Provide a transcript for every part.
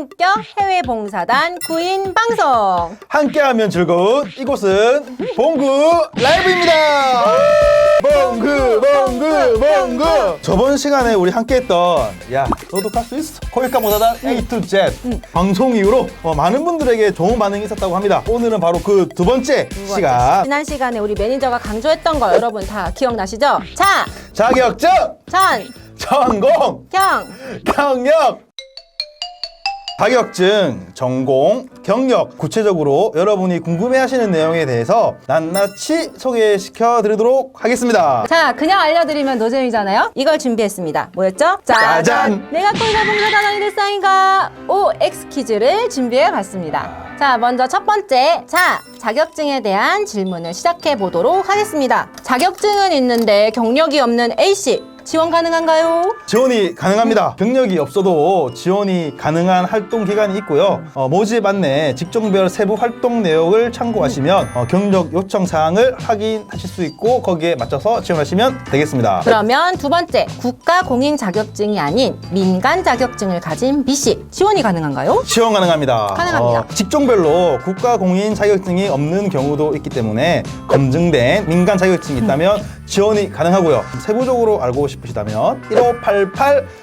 본격 해외 봉사단 구인 방송. 함께하면 즐거운 이곳은 봉구 라이브입니다. 봉구 봉구 봉구. 저번 시간에 우리 함께했던 야 너도 갈 수 있어 코이카 모사단 A to Z 방송 이후로 어, 많은 분들에게 좋은 반응이 있었다고 합니다. 오늘은 바로 그 두 번째 시간 지난 시간에 우리 매니저가 강조했던 거 여러분 다 기억나시죠? 자, 자격증 전, 전공 경, 경력 자격증, 전공, 경력 구체적으로 여러분이 궁금해하시는 내용에 대해서 낱낱이 소개시켜 드리도록 하겠습니다. 자, 그냥 알려드리면 노잼이잖아요? 이걸 준비했습니다. 뭐였죠? 짜잔! 내가 콜라 봉사단 아이들 사인가? OX 퀴즈를 준비해 봤습니다. 자, 먼저 첫 번째. 자, 자격증에 대한 질문을 시작해 보도록 하겠습니다. 자격증은 있는데 경력이 없는 A씨. 지원 가능한가요? 지원이 가능합니다. 경력이 없어도 지원이 가능한 활동 기간이 있고요. 어, 모집 안내, 직종별 세부 활동 내역을 참고하시면 어, 경력 요청 사항을 확인하실 수 있고 거기에 맞춰서 지원하시면 되겠습니다. 그러면 두 번째. 국가 공인 자격증이 아닌 민간 자격증을 가진 B씨. 지원이 가능한가요? 지원 가능합니다. 가능합니다. 어, 직종별로 국가 공인 자격증이 없는 경우도 있기 때문에 검증된 민간 자격증이 있다면 지원이 가능하고요. 세부적으로 알고 싶 으시다면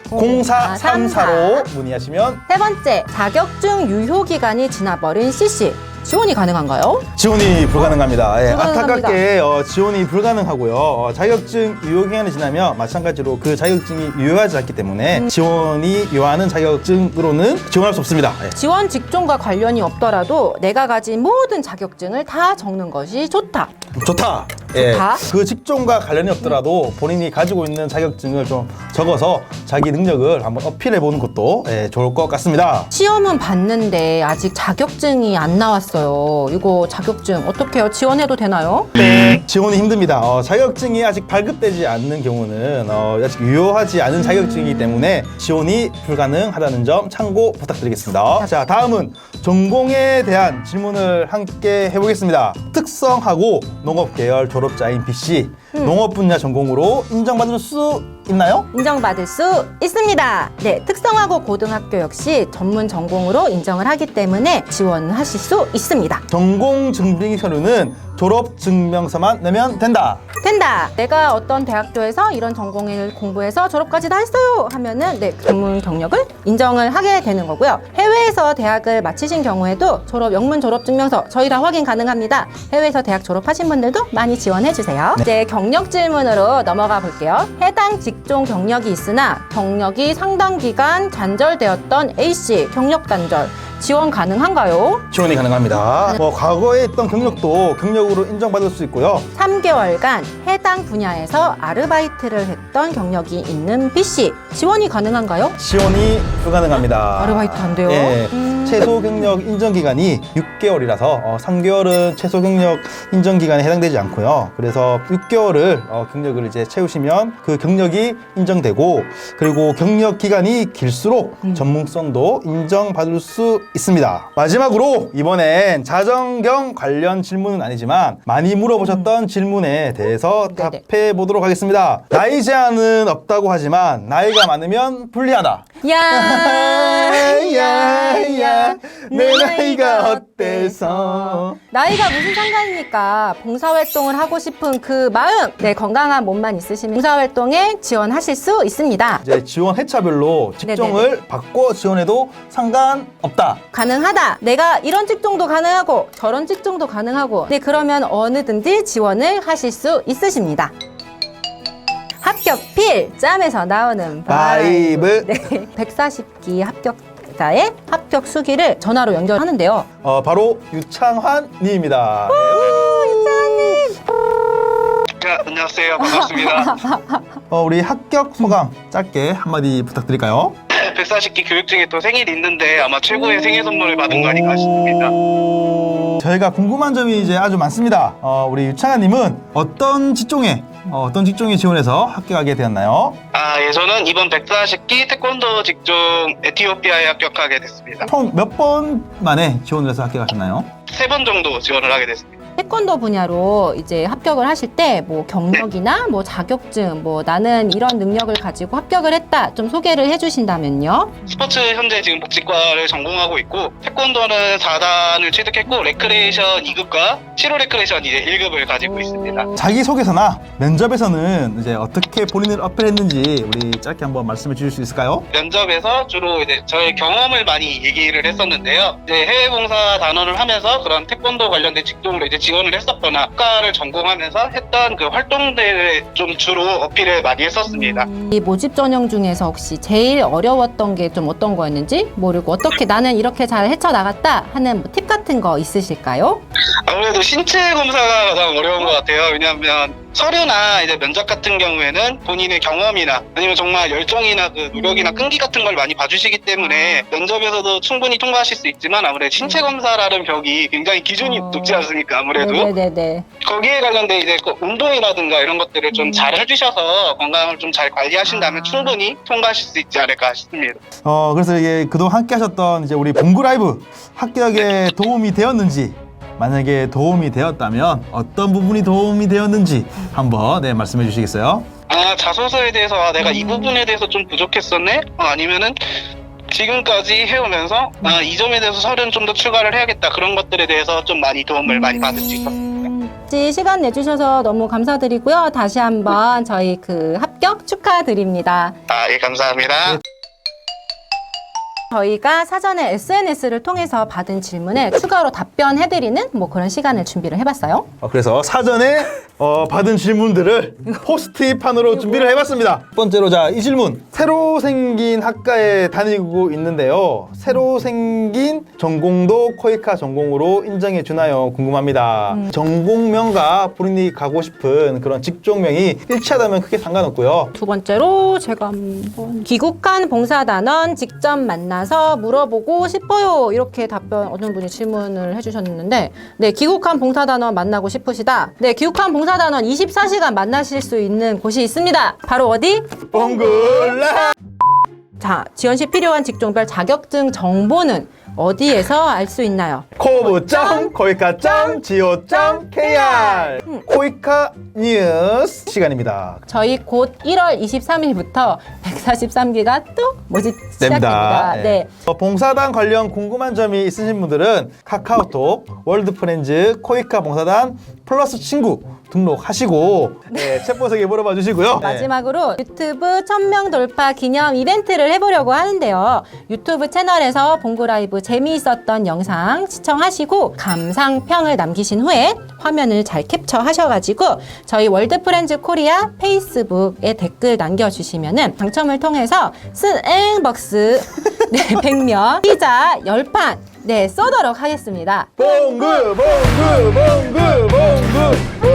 1588-0434로 문의하시면 세 번째. 자격증 유효 기간이 지나버린 C씨. 지원이 가능한가요? 지원이 불가능합니다. 예, 불가능합니다. 안타깝게 어, 지원이 불가능하고요. 어, 자격증 유효 기간이 지나면 마찬가지로 그 자격증이 유효하지 않기 때문에 음. 지원이 요하는 자격증으로는 지원할 수 없습니다. 예. 지원 직종과 관련이 없더라도 내가 가진 모든 자격증을 다 적는 것이 좋다. 좋다. 예. 좋다. 그 직종과 관련이 없더라도 본인이 가지고 있는 자격증을 좀 적어서 자기 능력을 한번 어필해 보는 것도 예, 좋을 것 같습니다. 시험은 봤는데 아직 자격증이 안 나왔어요. 이거 자격증 어떻게 해요? 지원해도 되나요? 네. 지원이 힘듭니다. 어, 자격증이 아직 발급되지 않는 경우는 어, 아직 유효하지 않은 자격증이기 때문에 지원이 불가능하다는 점 참고 부탁드리겠습니다. 자, 다음은 전공에 대한 질문을 함께 해보겠습니다. 특성하고 농업 계열 졸업자인 B 씨, 농업 분야 전공으로 인정받을 수 있나요? 인정받을 수 있습니다. 네, 특성화고 고등학교 역시 전문 전공으로 인정을 하기 때문에 지원하실 수 있습니다. 전공 증빙 서류는 졸업 증명서만 내면 된다. 된다. 내가 어떤 대학교에서 이런 전공을 공부해서 졸업까지 다 했어요. 하면은 네, 전문 경력을 인정을 하게 되는 거고요. 해외에서 대학을 마치신 경우에도 졸업 영문 졸업 증명서 저희 다 확인 가능합니다. 해외에서 대학 졸업하신 분들도 많이 지원해 주세요. 이제 경력 질문으로 넘어가 볼게요. 해당 직종 경력이 있으나 경력이 상당 기간 단절되었던 A 씨 경력 단절 지원 가능한가요? 지원이 가능합니다. 뭐 과거에 있던 경력도 경력으로 인정받을 수 있고요. 3개월간 해당 분야에서 아르바이트를 했던 경력이 있는 B씨 지원이 가능한가요? 지원이 불가능합니다. 아르바이트 안 돼요? 예. 음. 최소 경력 인정 기간이 6개월이라서 어, 3개월은 최소 경력 인정 기간에 해당되지 않고요. 그래서 6개월을 어, 경력을 이제 채우시면 그 경력이 인정되고 그리고 경력 기간이 길수록 음. 전문성도 인정받을 수 있습니다. 마지막으로 이번엔 자정경 관련 질문은 아니지만 많이 물어보셨던 질문에 대해서 음. 네네. 답해 보도록 하겠습니다. 나이 제한은 없다고 하지만 나이가 많으면 불리하다. 야, 야 야 내 나이가 어때서 나이가 무슨 상관입니까? 봉사활동을 하고 싶은 그 마음, 네 건강한 몸만 있으시면 봉사활동에 지원하실 수 있습니다. 이제 지원 회차별로 직종을 바꿔 지원해도 상관없다. 가능하다. 내가 이런 직종도 가능하고 저런 직종도 가능하고. 네, 그러면 어느든지 지원을 하실 수 있으십니다. 합격 필 짬에서 나오는 바이브. 네, 140기 합격자의 합격 수기를 전화로 연결하는데요. 어, 바로 유창환 님입니다. 자, 안녕하세요. 반갑습니다. 어, 우리 합격 소감 짧게 한마디 부탁드릴까요? 140기 교육 중에 또 생일이 있는데 아마 최고의 생일 선물을 받은 거 아닌가 싶습니다. 오. 저희가 궁금한 점이 이제 아주 많습니다. 어, 우리 유창환 님은 어떤 직종에 어, 떤 직종에 지원해서 합격하게 되었나요? 아, 예, 저는 이번 140기 태권도 직종 에티오피아에 합격하게 됐습니다. 총 몇 번 만에 지원을 해서 합격하셨나요? 세 번 정도 지원을 하게 됐습니다. 태권도 분야로 이제 합격을 하실 때 뭐 경력이나 뭐 자격증, 뭐 나는 이런 능력을 가지고 합격을 했다 좀 소개를 해주신다면요. 스포츠 현재 지금 복직과를 전공하고 있고 태권도는 4단을 취득했고 레크레이션 2급과 시로 레크레이션 이제 1급을 가지고 있습니다. 자기 소개서나 면접에서는 이제 어떻게 본인을 어필했는지 우리 짧게 한번 말씀해 주실 수 있을까요? 면접에서 주로 이제 저의 경험을 많이 얘기를 했었는데요. 이제 해외 봉사 단원을 하면서 그런 태권도 관련된 직종으로 이제 지원을 했었거나 학과를 전공하면서 했던 그 활동들을 좀 주로 어필을 많이 했었습니다. 이 모집 전형 중에서 혹시 제일 어려웠던 게 좀 어떤 거였는지 모르고 어떻게 나는 이렇게 잘 헤쳐나갔다 하는 뭐팁 같은 거 있으실까요? 아무래도 신체 검사가 가장 어려운 것 같아요. 왜냐하면 서류나 이제 면접 같은 경우에는 본인의 경험이나 아니면 정말 열정이나 그 노력이나 끈기 같은 걸 많이 봐주시기 때문에 면접에서도 충분히 통과하실 수 있지만 아무래도 신체 검사라는 벽이 굉장히 기준이 어. 높지 않습니까? 아무래도 네네네. 거기에 관련된 이제 그 운동이라든가 이런 것들을 좀 잘 해주셔서 건강을 좀 잘 관리하신다면 아. 충분히 통과하실 수 있지 않을까 싶습니다. 어 그래서 이게 그동안 함께 하셨던 이제 우리 봉구 라이브 합격에 도움이 되었는지 만약에 도움이 되었다면 어떤 부분이 도움이 되었는지 한번 네 말씀해 주시겠어요? 아 자소서에 대해서 아, 내가 이 음. 부분에 대해서 좀 부족했었네 어, 아니면은 지금까지 해오면서 아, 이 점에 대해서 서류는 좀더 추가를 해야겠다 그런 것들에 대해서 좀 많이 도움을 많이 받을 수 있었습니다. 음, 지- 시간 내주셔서 너무 감사드리고요. 다시 한번 저희 그 합격 축하드립니다. 아 예 감사합니다. 저희가 사전에 SNS를 통해서 받은 질문에 추가로 답변해드리는 뭐 그런 시간을 준비를 해봤어요. 어, 그래서 사전에 어, 받은 질문들을 포스트잇판으로 준비를 해봤습니다. 첫 번째로 자 이 질문 새로 생긴 학과에 다니고 있는데요. 새로 생긴 전공도 코이카 전공으로 인정해 주나요? 궁금합니다. 전공명과 본인이 가고 싶은 그런 직종명이 일치하다면 크게 상관없고요. 두 번째로 제가 한번 귀국한 봉사단원 직접 만나서 물어보고 싶어요. 이렇게 답변 어떤 분이 질문을 해주셨는데, 네 귀국한 봉사단원 만나고 싶으시다. 네 귀국한 봉사 단원 24시간 만나실 수 있는 곳이 있습니다. 바로 어디? 봉글라 자 지원 시 필요한 직종별 자격증 정보는 어디에서 알 수 있나요? 코브.코이카.go.kr 코이카 뉴스 시간입니다. 저희 곧 1월 23일부터 143기가 또 모집 됩니다. 시작됩니다. 네. 어, 봉사단 관련 궁금한 점이 있으신 분들은 카카오톡 월드 프렌즈 코이카 봉사단 플러스 친구 등록하시고 네, 챗보석에 물어봐 주시고요. 네. 마지막으로 유튜브 1000명 돌파 기념 이벤트를 해보려고 하는데요. 유튜브 채널에서 봉구 라이브 재미있었던 영상 시청하시고 감상평을 남기신 후에 화면을 잘 캡처하셔가지고 저희 월드 프렌즈 코리아 페이스북에 댓글 남겨주시면은 당첨을 통해서 스앵벅스 네, 100명 피자 10판 네 쏘도록 하겠습니다. 봉구 봉구 봉구 봉구